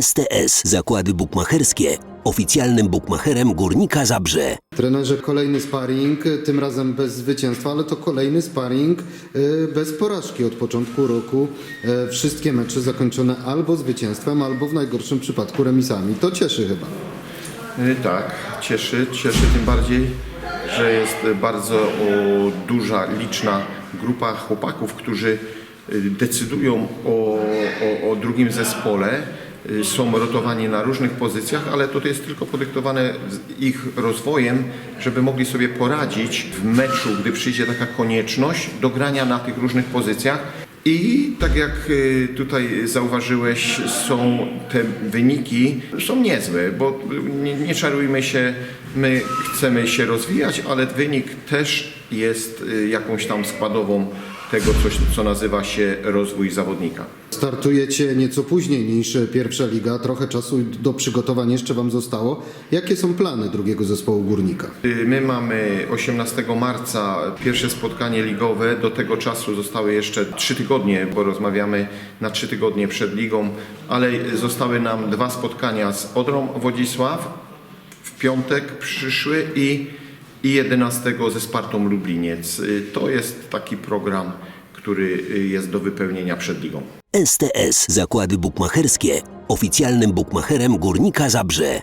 STS Zakłady Bukmacherskie, oficjalnym bukmacherem Górnika Zabrze. Trenerze, kolejny sparring, tym razem bez zwycięstwa, ale to kolejny sparring y, bez porażki od początku roku. E, Wszystkie mecze zakończone albo zwycięstwem, albo w najgorszym przypadku remisami. To cieszy chyba. Y, Tak, cieszy, cieszy tym bardziej, że jest bardzo o, duża, liczna grupa chłopaków, którzy y, decydują o, o, o drugim zespole. Y, Są rotowani na różnych pozycjach, ale to jest tylko podyktowane ich rozwojem, żeby mogli sobie poradzić w meczu, gdy przyjdzie taka konieczność do grania na tych różnych pozycjach. I tak jak y, tutaj zauważyłeś, są te wyniki są niezłe, bo nie, nie czarujmy się, my chcemy się rozwijać, ale wynik też jest y, jakąś tam składową tego, coś, co nazywa się rozwój zawodnika. Startujecie nieco później niż pierwsza liga, trochę czasu do przygotowań jeszcze Wam zostało. Jakie są plany drugiego zespołu Górnika? Y, My mamy 18 marca pierwsze spotkanie ligowe. Do tego czasu zostały jeszcze 3 tygodnie, bo rozmawiamy na 3 tygodnie przed ligą, ale zostały nam dwa spotkania z Odrą Wodzisław w piątek przyszły i, i 11 ze Spartą Lubliniec. Y, To jest taki program, który y, jest do wypełnienia przed ligą. STS Zakłady Bukmacherskie, oficjalnym bukmacherem Górnika Zabrze.